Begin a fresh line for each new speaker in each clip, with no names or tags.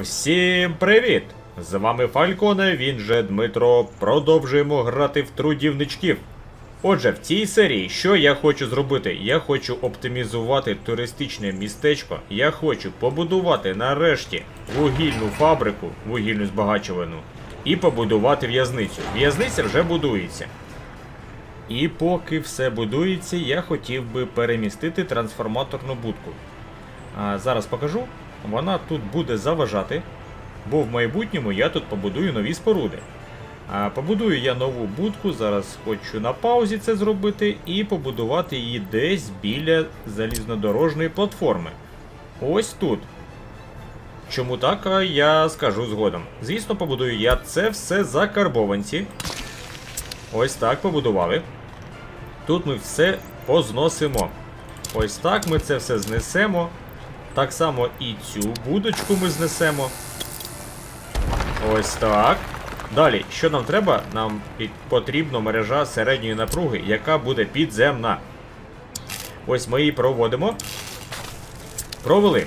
Всім привіт! З вами Фальконе, він же Дмитро. Продовжуємо грати в трудівничків. Отже, в цій серії, що я хочу зробити? Я хочу оптимізувати туристичне містечко. Я хочу побудувати нарешті вугільну фабрику, вугільну збагачувальну, і побудувати в'язницю. В'язниця вже будується. І поки все будується, я хотів би перемістити трансформаторну будку. А, зараз покажу. Вона тут буде заважати, бо в майбутньому я тут побудую нові споруди. А, побудую я нову будку, зараз хочу на паузі це зробити і побудувати її десь біля залізнодорожної платформи. Ось тут. Чому так, я скажу згодом. Звісно, побудую я це все за карбованці. Ось так побудували. Тут ми все позносимо. Ось так ми це все знесемо. Так само і цю будочку ми знесемо. Ось так. Далі, що нам треба? Нам потрібна мережа середньої напруги, яка буде підземна. Ось ми її проводимо. Провели.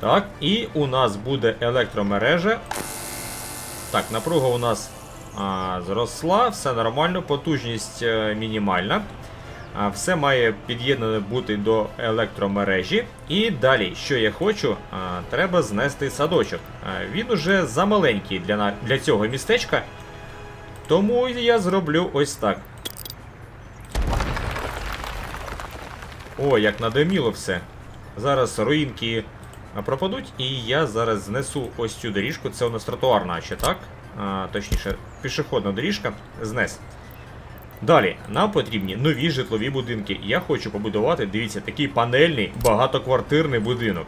Так, і у нас буде електромережа. Так, напруга у нас а, зросла, все нормально, потужність е, мінімальна. Все має під'єднане бути до електромережі. І далі, що я хочу, треба знести садочок. Він уже замаленький для, для цього містечка. Тому я зроблю ось так. О, як надиміло все. Зараз руїнки пропадуть, і я зараз знесу ось цю доріжку. Це у нас тротуарна, ще так? А, точніше, пішохідна доріжка. Знес. Далі, нам потрібні нові житлові будинки. Я хочу побудувати, дивіться, такий панельний багатоквартирний будинок.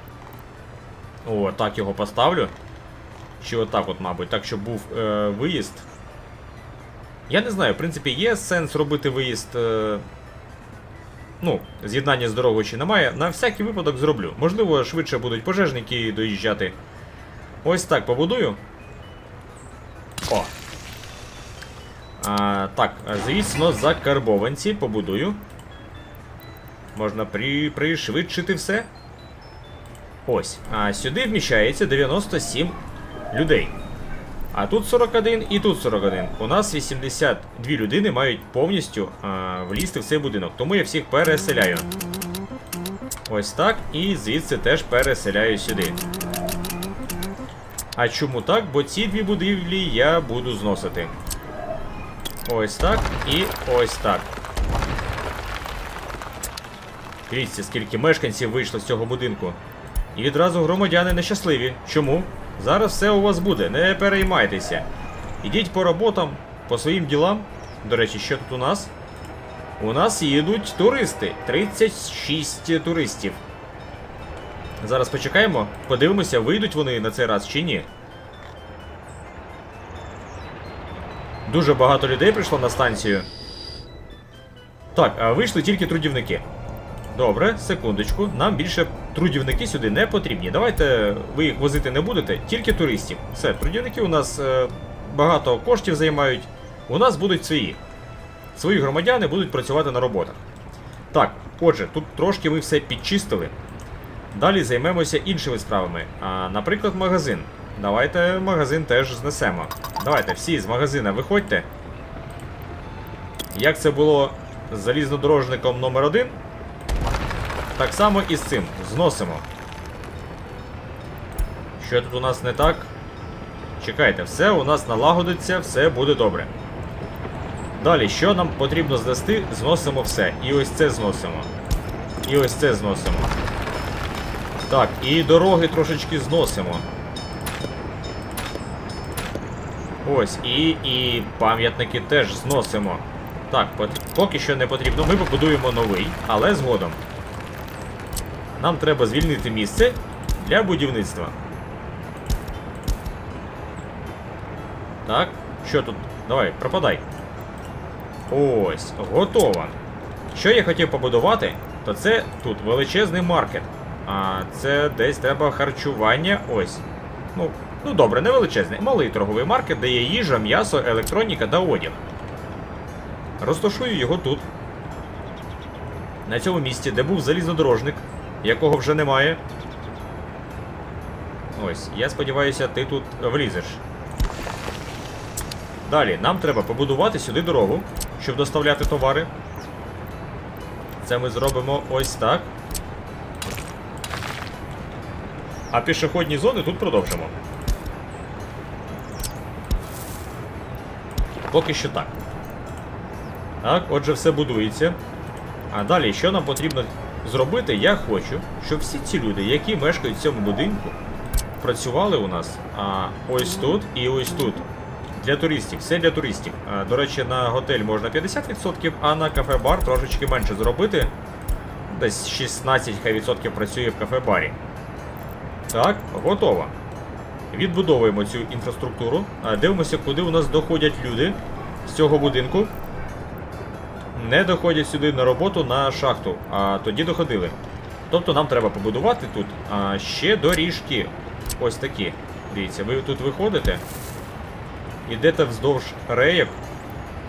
О, так його поставлю. Чи отак, от, мабуть, так, щоб був е, виїзд. Я не знаю, в принципі, є сенс робити виїзд. Е, ну, з'єднання з дорогою чи немає. На всякий випадок зроблю. Можливо, швидше будуть пожежники доїжджати. Ось так побудую. О, а, так, звісно, закарбованці побудую. Можна при, пришвидшити все. Ось. А сюди вміщається 97 людей. А тут 41 і тут 41. У нас 82 людини мають повністю а, влізти в цей будинок. Тому я всіх переселяю. Ось так. І звідси теж переселяю сюди. А чому так? Бо ці дві будівлі я буду зносити. Ось так і ось так. Дивіться, скільки мешканців вийшло з цього будинку. І відразу громадяни нещасливі. Чому? Зараз все у вас буде, не переймайтеся. Ідіть по роботам, по своїм ділам. До речі, що тут у нас? У нас їдуть туристи. 36 туристів. Зараз почекаємо, подивимося, вийдуть вони на цей раз чи ні. Дуже багато людей прийшло на станцію. Так, вийшли тільки трудівники. Добре, секундочку. Нам більше трудівники сюди не потрібні. Давайте ви їх возити не будете, тільки туристів. Все, трудівники у нас е, багато коштів займають. У нас будуть свої. Свої громадяни будуть працювати на роботах. Так, отже, тут трошки ми все підчистили. Далі займемося іншими справами. А, наприклад, магазин. Давайте магазин теж знесемо. Давайте всі з магазина виходьте. Як це було з залізнодорожником номер 1 так само і з цим. Зносимо. Що тут у нас не так? Чекайте, все у нас налагодиться, все буде добре. Далі, що нам потрібно знести, зносимо все. І ось це зносимо. І ось це зносимо. Так, і дороги трошечки зносимо. Ось, і, і пам'ятники теж зносимо. Так, поки що не потрібно. Ми побудуємо новий, але згодом. Нам треба звільнити місце для будівництва. Так, що тут? Давай, пропадай. Ось, готово. Що я хотів побудувати, то це тут величезний маркет. А це десь треба харчування. Ось. Ну, ну добре, не величезний, малий торговий маркет, де є їжа, м'ясо, електроніка та одяг. Розташую його тут. На цьому місці, де був залізнодорожник, якого вже немає. Ось, я сподіваюся, ти тут влізеш. Далі, нам треба побудувати сюди дорогу, щоб доставляти товари. Це ми зробимо ось так. А пішохідні зони тут продовжимо. Поки що так. Так, отже, все будується. А далі, що нам потрібно зробити? Я хочу, щоб всі ці люди, які мешкають в цьому будинку, працювали у нас а, ось тут і ось тут. Для туристів, все для туристів. А, до речі, на готель можна 50%, а на кафе-бар трошечки менше зробити. Десь 16 хай відсотків працює в кафе-барі. Так, готово. Відбудовуємо цю інфраструктуру. Дивимося, куди у нас доходять люди з цього будинку. Не доходять сюди на роботу на шахту, а тоді доходили. Тобто нам треба побудувати тут а, ще доріжки. Ось такі. Дивіться, ви тут виходите. Ідете вздовж рейок.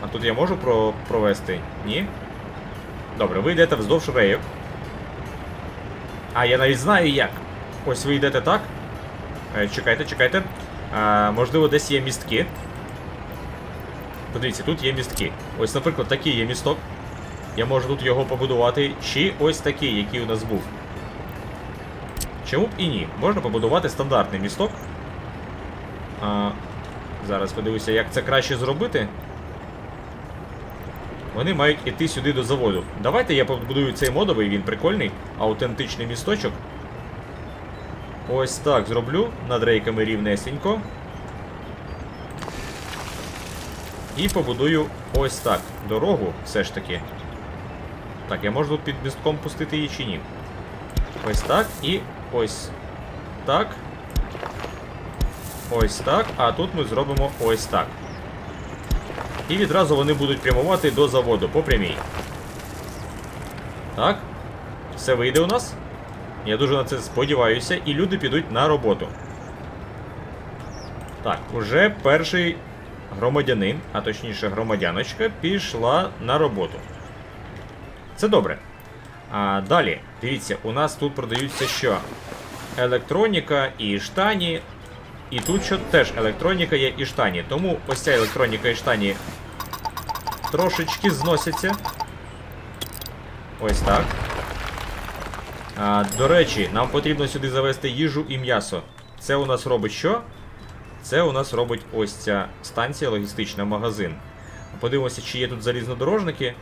А тут я можу про провести? Ні? Добре, ви йдете вздовж рейок. А, я навіть знаю як. Ось ви йдете так. Е, Чекайте, чекайте. А, можливо, десь є містки. Подивіться, тут є містки. Ось, наприклад, такий є місток. Я можу тут його побудувати. Чи ось такий, який у нас був. Чому б і ні? Можна побудувати стандартний місток. А, зараз подивлюся, як це краще зробити. Вони мають іти сюди до заводу. Давайте я побудую цей модовий, він прикольний, аутентичний місточок. Ось так зроблю над рейками рівнесенько. І побудую ось так. Дорогу все ж таки. Так, я можу тут під містком пустити її чи ні. Ось так і ось так. Ось так. А тут ми зробимо ось так. І відразу вони будуть прямувати до заводу по прямій. Так. Все вийде у нас. Я дуже на це сподіваюся, і люди підуть на роботу. Так, уже перший громадянин, а точніше громадяночка, пішла на роботу. Це добре. А далі, дивіться, у нас тут продаються що? Електроніка і штані. І тут що теж електроніка є і штані. Тому ось ця електроніка і штані трошечки зносяться. Ось так. А, До речі, нам потрібно сюди завести їжу і м'ясо. Це у нас робить що? Це у нас робить ось ця станція логістична, магазин. Подивимося, чи є тут залізнодорожники.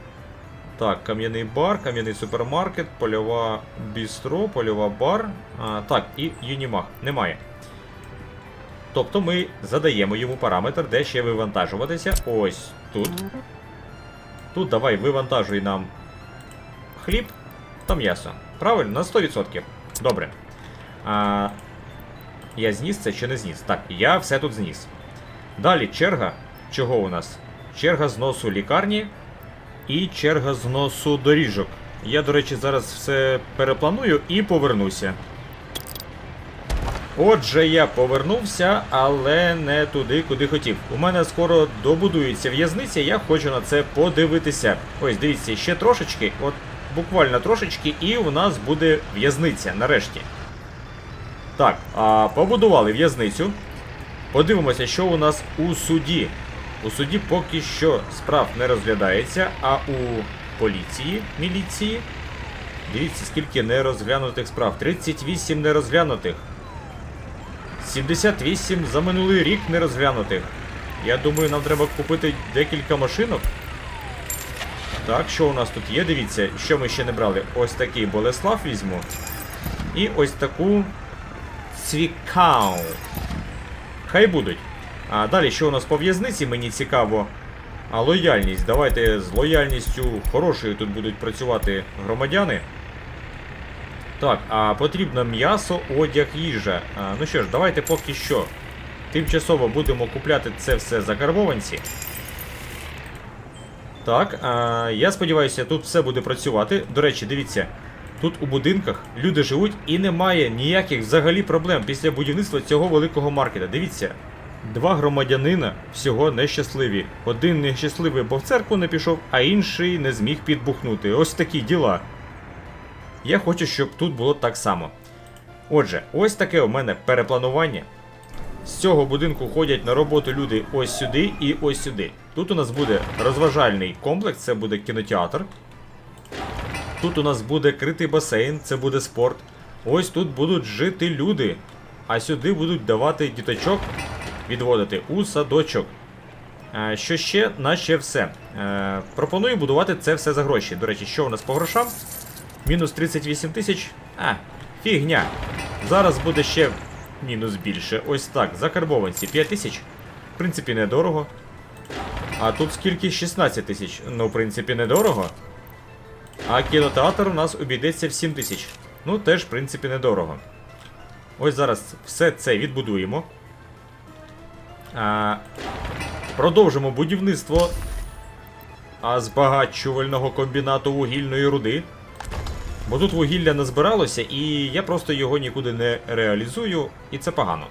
Так, кам'яний бар, кам'яний супермаркет, польова бістро, польова бар. А, так, і Юнімаг. Немає. Тобто ми задаємо йому параметр, де ще вивантажуватися. Ось тут. Тут давай вивантажуй нам хліб та м'ясо. Правильно, на 100%. Добре. А, я зніс це чи не зніс? Так, я все тут зніс. Далі черга. Чого у нас? Черга зносу лікарні і черга зносу доріжок. Я, до речі, зараз все перепланую і повернуся. Отже, я повернувся, але не туди, куди хотів. У мене скоро добудується в'язниця, я хочу на це подивитися. Ось, дивіться, ще трошечки, от буквально трошечки, і у нас буде в'язниця нарешті. Так, а, побудували в'язницю. Подивимося, що у нас у суді. У суді поки що справ не розглядається, а у поліції, міліції. Дивіться, скільки нерозглянутих справ. 38 нерозглянутих. 78 за минулий рік нерозглянутих. Я думаю, нам треба купити декілька машинок. Так, що у нас тут є? Дивіться, що ми ще не брали. Ось такий Болеслав візьму. І ось таку Цвікау. Хай будуть. А далі, що у нас по в'язниці, мені цікаво. А лояльність. Давайте з лояльністю хорошою тут будуть працювати громадяни. Так, а потрібно м'ясо, одяг, їжа. А, ну що ж, давайте поки що. Тимчасово будемо купляти це все за карбованці. Так, а, я сподіваюся, тут все буде працювати. До речі, дивіться, тут у будинках люди живуть і немає ніяких взагалі проблем після будівництва цього великого маркета. Дивіться, два громадянина всього нещасливі. Один нещасливий, бо в церкву не пішов, а інший не зміг підбухнути. Ось такі діла. Я хочу, щоб тут було так само. Отже, ось таке у мене перепланування. З цього будинку ходять на роботу люди ось сюди і ось сюди. Тут у нас буде розважальний комплекс, це буде кінотеатр. Тут у нас буде критий басейн, це буде спорт. Ось тут будуть жити люди. А сюди будуть давати діточок відводити у садочок. Е, Що ще, наче все. Е, Пропоную будувати це все за гроші. До речі, що у нас по грошам? Мінус 38 тисяч. А, фігня. Зараз буде ще мінус більше. Ось так. Закарбованці 5 тисяч. В принципі, недорого. А тут скільки? 16 тисяч. Ну, в принципі, недорого. А кінотеатр у нас обійдеться в 7 тисяч. Ну, теж, в принципі, недорого. Ось зараз все це відбудуємо. А, продовжимо будівництво а, збагачувального комбінату вугільної руди. Бо тут вугілля не збиралося, і я просто його нікуди не реалізую, і це погано.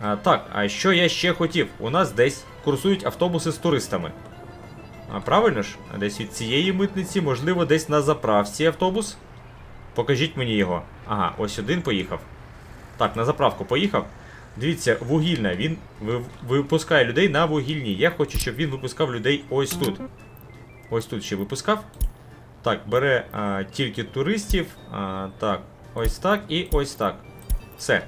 А, так, а що я ще хотів? У нас десь курсують автобуси з туристами. А правильно ж? Десь від цієї митниці, можливо, десь на заправці автобус. Покажіть мені його. Ага, ось один поїхав. Так, на заправку поїхав. Дивіться, вугільна, він випускає людей на вугільні. Я хочу, щоб він випускав людей ось тут. Ось тут ще випускав. Так, бере а, тільки туристів. А, так, ось так і ось так. Все.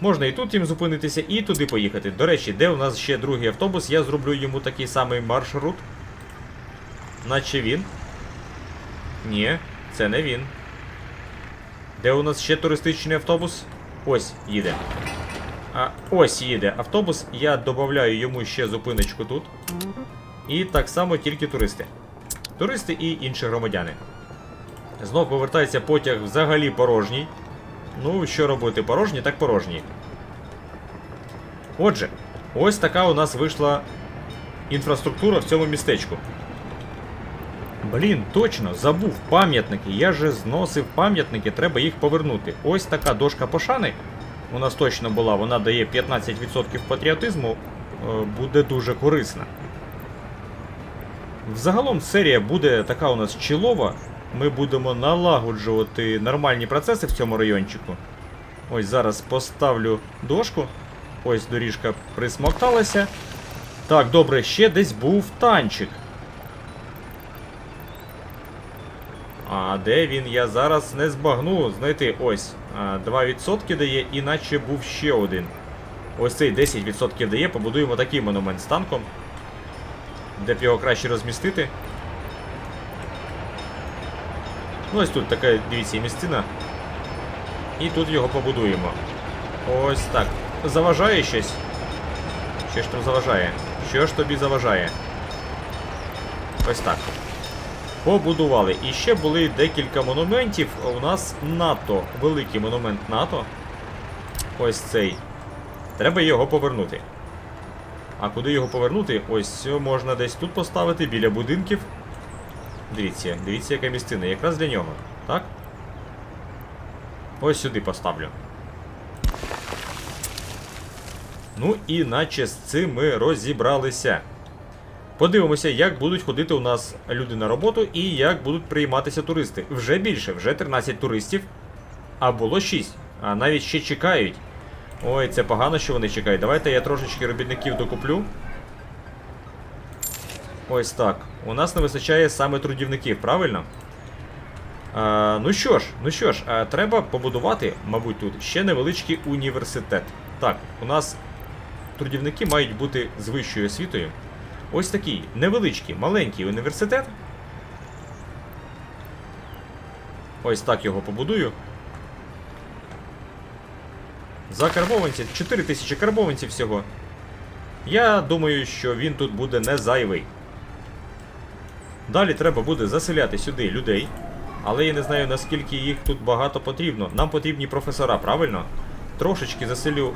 Можна і тут їм зупинитися, і туди поїхати. До речі, де у нас ще другий автобус, я зроблю йому такий самий маршрут. Наче він. Ні, це не він. Де у нас ще туристичний автобус? Ось їде. А, ось їде автобус. Я додаю йому ще зупиночку тут. І так само тільки туристи. Туристи і інші громадяни. Знов повертається потяг взагалі порожній. Ну, що робити, порожній, так порожній. Отже, ось така у нас вийшла інфраструктура в цьому містечку. Блін, точно, забув пам'ятники. Я же зносив пам'ятники, треба їх повернути. Ось така дошка пошани. У нас точно була, вона дає 15% патріотизму, е, буде дуже корисна. Взагалом серія буде така у нас чилова. Ми будемо налагоджувати нормальні процеси в цьому райончику. Ось зараз поставлю дошку. Ось доріжка присмокталася. Так, добре, ще десь був танчик. А де він? Я зараз не збагну знайти. Ось. 2% дає, іначе був ще один. Ось цей 10% дає, побудуємо такий монумент з танком. Де б його краще розмістити. Ну, ось тут така, дивіться, місцина. І тут його побудуємо. Ось так. Заважає щось? Що ж там заважає? Що ж тобі заважає? Ось так. Побудували. І ще були декілька монументів. У нас НАТО. Великий монумент НАТО. Ось цей. Треба його повернути. А куди його повернути? Ось можна десь тут поставити, біля будинків. Дивіться, дивіться, яка місцина. Якраз для нього. Так? Ось сюди поставлю. Ну і наче з цим ми розібралися. Подивимося, як будуть ходити у нас люди на роботу і як будуть прийматися туристи. Вже більше, вже 13 туристів. А було 6. А навіть ще чекають. Ой, це погано, що вони чекають. Давайте я трошечки робітників докуплю. Ось так. У нас не вистачає саме трудівників, правильно? А, ну що ж, ну що ж, а, треба побудувати, мабуть, тут ще невеличкий університет. Так, у нас трудівники мають бути з вищою освітою. Ось такий невеличкий, маленький університет. Ось так його побудую. За карбованців 4 тисячі карбованців всього. Я думаю, що він тут буде не зайвий. Далі треба буде заселяти сюди людей. Але я не знаю наскільки їх тут багато потрібно. Нам потрібні професора, правильно? Трошечки заселю.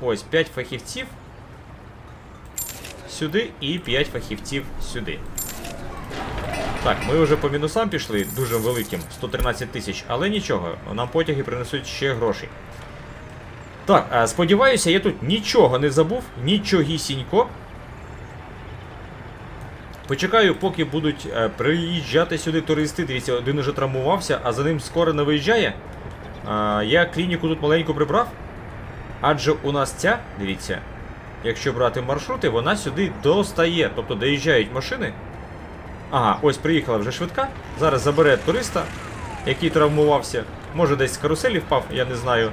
Ось 5 фахівців. Сюди і 5 фахівців сюди. Так, ми вже по мінусам пішли дуже великим, 113 тисяч, але нічого, нам потяги принесуть ще грошей. Так, сподіваюся, я тут нічого не забув, нічогісінько. Почекаю, поки будуть е, приїжджати сюди туристи. Дивіться, один уже травмувався, а за ним скоро не виїжджає. Я клініку тут маленьку прибрав. Адже у нас ця, дивіться, якщо брати маршрути, вона сюди достає. Тобто доїжджають машини. Ага, ось приїхала вже швидка. Зараз забере туриста, який травмувався. Може десь з каруселі впав, я не знаю.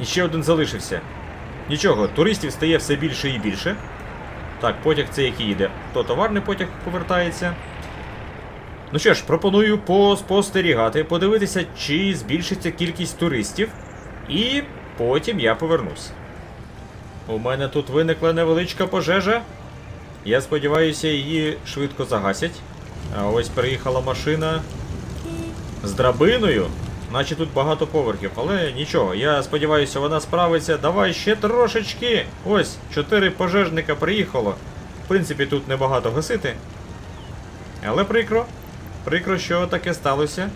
І ще один залишився. Нічого, туристів стає все більше і більше. Так, потяг це який їде. То товарний потяг повертається. Ну що ж, пропоную поспостерігати, подивитися, чи збільшиться кількість туристів. І потім я повернусь. У мене тут виникла невеличка пожежа. Я сподіваюся, її швидко загасять. А ось приїхала машина з драбиною. Наче тут багато поверхів, але нічого, я сподіваюся, вона справиться. Давай ще трошечки. Ось, чотири пожежника приїхало. В принципі, тут небагато гасити. Але прикро. Прикро, що таке сталося.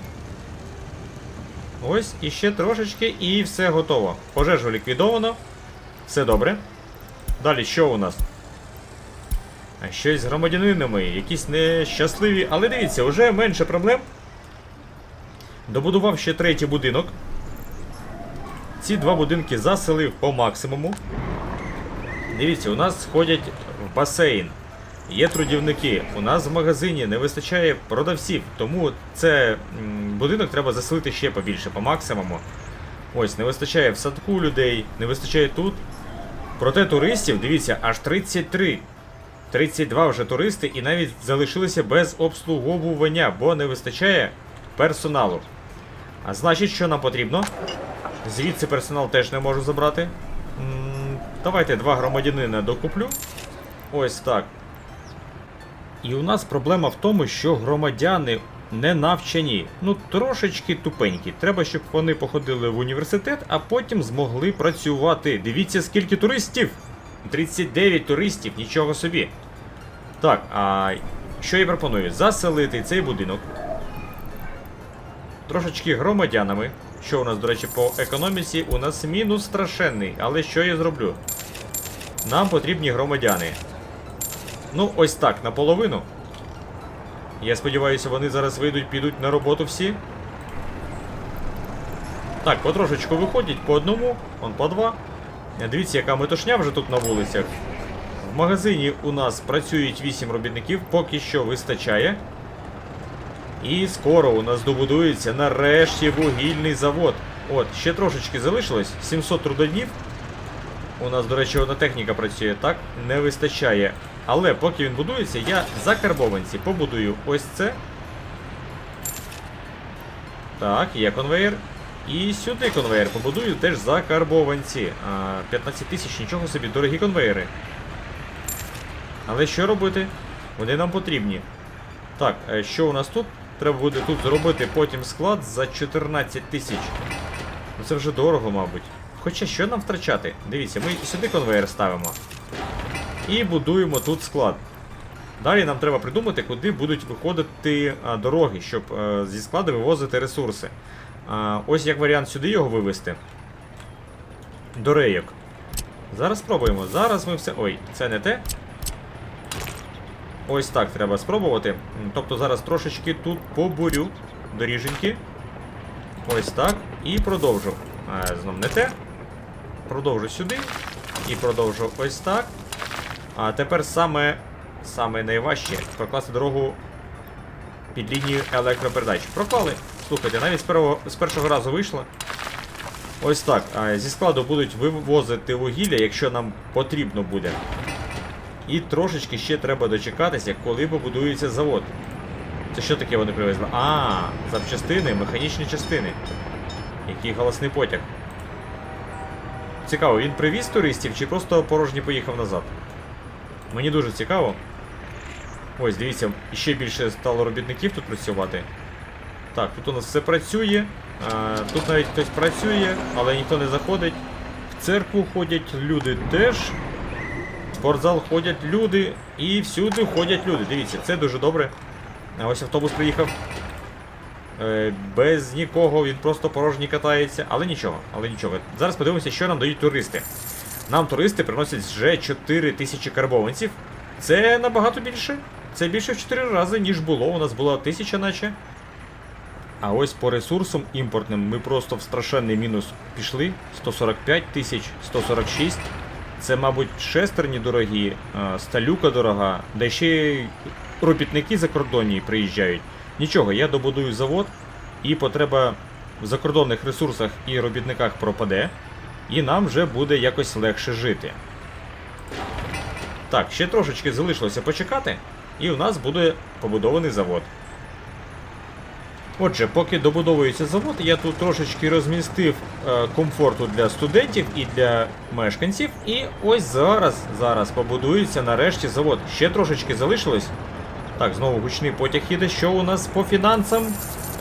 Ось, іще трошечки і все готово. Пожежу ліквідовано. Все добре. Далі що у нас? Щось з громадянинами, якісь нещасливі. Але дивіться, вже менше проблем. Добудував ще третій будинок. Ці два будинки заселив по максимуму. Дивіться, у нас ходять в басейн. Є трудівники. У нас в магазині не вистачає продавців, тому це будинок треба заселити ще побільше, по максимуму. Ось, не вистачає в садку людей, не вистачає тут. Проте туристів, дивіться, аж 33. 32 вже туристи і навіть залишилися без обслуговування, бо не вистачає персоналу. А значить, що нам потрібно? Звідси персонал теж не можу забрати. М, Давайте два громадянина докуплю. Ось так. І у нас проблема в тому, що громадяни не навчені. Ну, трошечки тупенькі. Треба, щоб вони походили в університет, а потім змогли працювати. Дивіться, скільки туристів! 39 туристів, нічого собі. Так, а що я пропоную? Заселити цей будинок. Трошечки громадянами. Що у нас, до речі, по економіці? У нас мінус страшенний. Але що я зроблю? Нам потрібні громадяни. Ну, ось так, наполовину. Я сподіваюся, вони зараз вийдуть, підуть на роботу всі. Так, потрошечку виходять по одному, он по два. Дивіться, яка метушня вже тут на вулицях. В магазині у нас працюють 8 робітників, поки що вистачає. І скоро у нас добудується нарешті вугільний завод. От, ще трошечки залишилось, 700 трудоднів. У нас, до речі, одна техніка працює, так? Не вистачає. Але поки він будується, я за карбованці побудую ось це. Так, є конвейер. І сюди конвейер побудую теж за карбованці. А, 15 тисяч, нічого собі, дорогі конвейери. Але що робити? Вони нам потрібні. Так, е, що у нас тут? Треба буде тут зробити потім склад за 14 тисяч. Ну це вже дорого, мабуть. Хоча що нам втрачати? Дивіться, ми сюди конвейер ставимо. І будуємо тут склад. Далі нам треба придумати, куди будуть виходити а, дороги, щоб а, зі складу вивозити ресурси. А, ось як варіант сюди його вивезти. До рейок. Зараз спробуємо. Зараз ми все. Ой, це не те. Ось так треба спробувати. Тобто зараз трошечки тут побурю доріженьки. Ось так. І продовжу. Знов не те. Продовжу сюди. І продовжу ось так. А тепер саме, саме найважче прокласти дорогу під лінію електропередач. Проклали. Слухайте, навіть з, першого, з першого разу вийшло. Ось так. Зі складу будуть вивозити вугілля, якщо нам потрібно буде. І трошечки ще треба дочекатися, коли побудується завод. Це що таке вони привезли? А, запчастини, механічні частини. Який голосний потяг. Цікаво, він привіз туристів чи просто порожній поїхав назад? Мені дуже цікаво. Ось, дивіться, ще більше стало робітників тут працювати. Так, тут у нас все працює. А, тут навіть хтось працює, але ніхто не заходить. В церкву ходять люди теж. Спортзал ходять люди. І всюди ходять люди. Дивіться, це дуже добре. Ось автобус приїхав. Е, без нікого, він просто порожній катається. Але нічого, але нічого. Зараз подивимося, що нам дають туристи. Нам туристи приносять вже 4 тисячі карбованців. Це набагато більше. Це більше в 4 рази, ніж було. У нас була 1000 наче. А ось по ресурсам імпортним ми просто в страшенний мінус пішли. 145 тисяч, 146. Це, мабуть, шестерні дорогі, сталюка дорога, де ще робітники закордонні приїжджають. Нічого, я добудую завод, і потреба в закордонних ресурсах і робітниках пропаде, і нам вже буде якось легше жити. Так, ще трошечки залишилося почекати, і у нас буде побудований завод. Отже, поки добудовується завод, я тут трошечки розмістив е, комфорту для студентів і для мешканців. І ось зараз, зараз побудується нарешті завод. Ще трошечки залишилось. Так, знову гучний потяг їде. Що у нас по фінансам?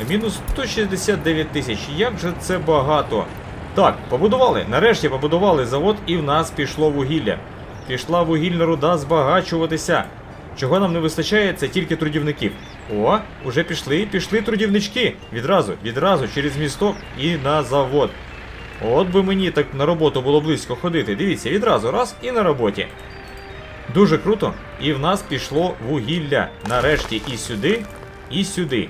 Мінус 169 тисяч. Як же це багато? Так, побудували. Нарешті побудували завод, і в нас пішло вугілля. Пішла вугільна руда збагачуватися. Чого нам не вистачає, це тільки трудівників. О, уже пішли, пішли трудівнички. Відразу, відразу, через місток і на завод. От би мені так на роботу було близько ходити. Дивіться, відразу раз і на роботі. Дуже круто. І в нас пішло вугілля. Нарешті і сюди, і сюди.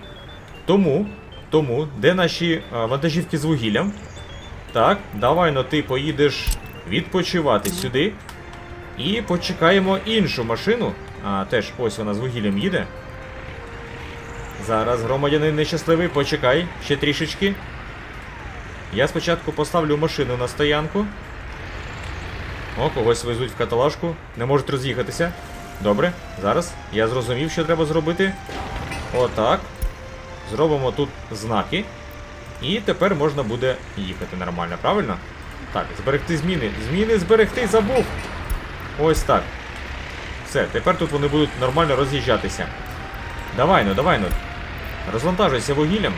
Тому, тому, де наші а, вантажівки з вугіллям? Так, давай но ти поїдеш відпочивати сюди. І почекаємо іншу машину. А, теж ось вона з вугіллям їде. Зараз, громадянин нещасливий, почекай ще трішечки. Я спочатку поставлю машину на стоянку. О, когось везуть в каталажку. Не можуть роз'їхатися. Добре, зараз. Я зрозумів, що треба зробити. Отак. Зробимо тут знаки. І тепер можна буде їхати нормально, правильно? Так, зберегти зміни. Зміни зберегти забув. Ось так. Все, тепер тут вони будуть нормально роз'їжджатися. Давай ну, давай ну. Розвантажуйся вугіллям.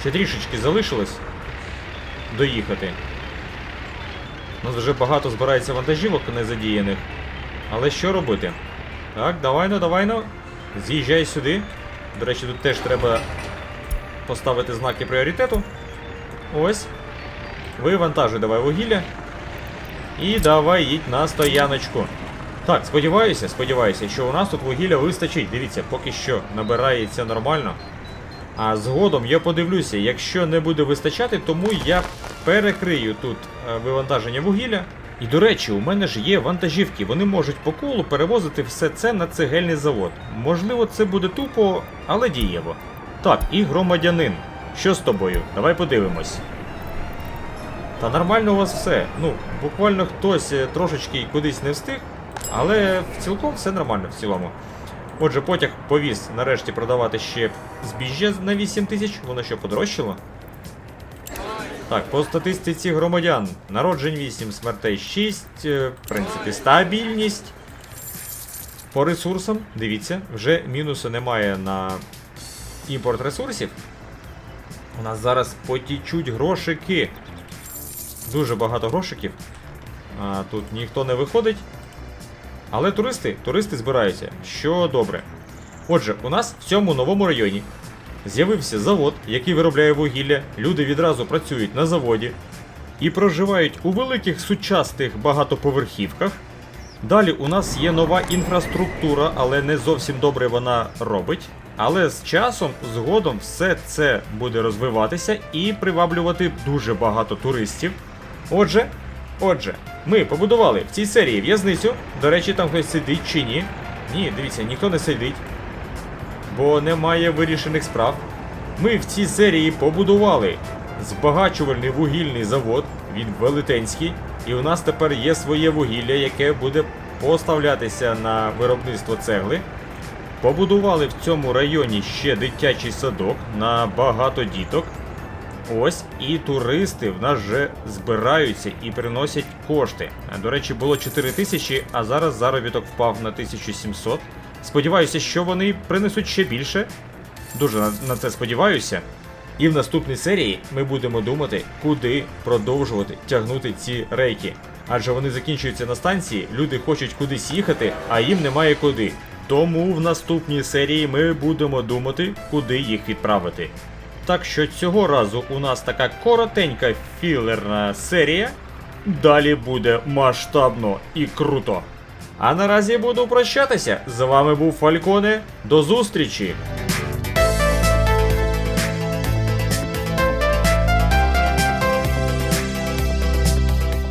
Ще трішечки залишилось доїхати. У нас вже багато збирається вантажівок незадіяних. Але що робити? Так, давай ну, давай ну. З'їжджай сюди. До речі, тут теж треба поставити знаки пріоритету. Ось. Вивантажуй давай вугілля. І давай їдь на стояночку. Так, сподіваюся, сподіваюся, що у нас тут вугілля вистачить. Дивіться, поки що набирається нормально. А згодом я подивлюся, якщо не буде вистачати, тому я перекрию тут е, вивантаження вугілля. І до речі, у мене ж є вантажівки, вони можуть по колу перевозити все це на цегельний завод. Можливо, це буде тупо, але дієво. Так, і громадянин. Що з тобою? Давай подивимось. Та нормально у вас все. Ну, буквально хтось е, трошечки кудись не встиг, але в цілком все нормально в цілому. Отже, потяг повіз нарешті продавати ще збіжжя на 8 тисяч, воно що подорожчало. Так, по статистиці громадян. Народжень 8, смертей 6, е, в принципі, стабільність. По ресурсам, дивіться, вже мінусу немає на імпорт ресурсів. У нас зараз потічуть грошики. Дуже багато грошиків. А, тут ніхто не виходить. Але туристи, туристи збираються, що добре. Отже, у нас в цьому новому районі з'явився завод, який виробляє вугілля. Люди відразу працюють на заводі і проживають у великих сучасних багатоповерхівках. Далі у нас є нова інфраструктура, але не зовсім добре вона робить. Але з часом, згодом, все це буде розвиватися і приваблювати дуже багато туристів. Отже, отже, ми побудували в цій серії в'язницю. До речі, там хтось сидить чи ні. Ні, дивіться, ніхто не сидить. Бо немає вирішених справ. Ми в цій серії побудували збагачувальний вугільний завод, він велетенський, і у нас тепер є своє вугілля, яке буде поставлятися на виробництво цегли. Побудували в цьому районі ще дитячий садок на багато діток. Ось і туристи в нас вже збираються і приносять кошти. До речі, було 4 тисячі, а зараз заробіток впав на 1700. Сподіваюся, що вони принесуть ще більше. Дуже на, це сподіваюся. І в наступній серії ми будемо думати, куди продовжувати тягнути ці рейки. Адже вони закінчуються на станції, люди хочуть кудись їхати, а їм немає куди. Тому в наступній серії ми будемо думати, куди їх відправити. Так що цього разу у нас така коротенька філерна серія. Далі буде масштабно і круто. А наразі буду прощатися. З вами був Фальконе. До зустрічі!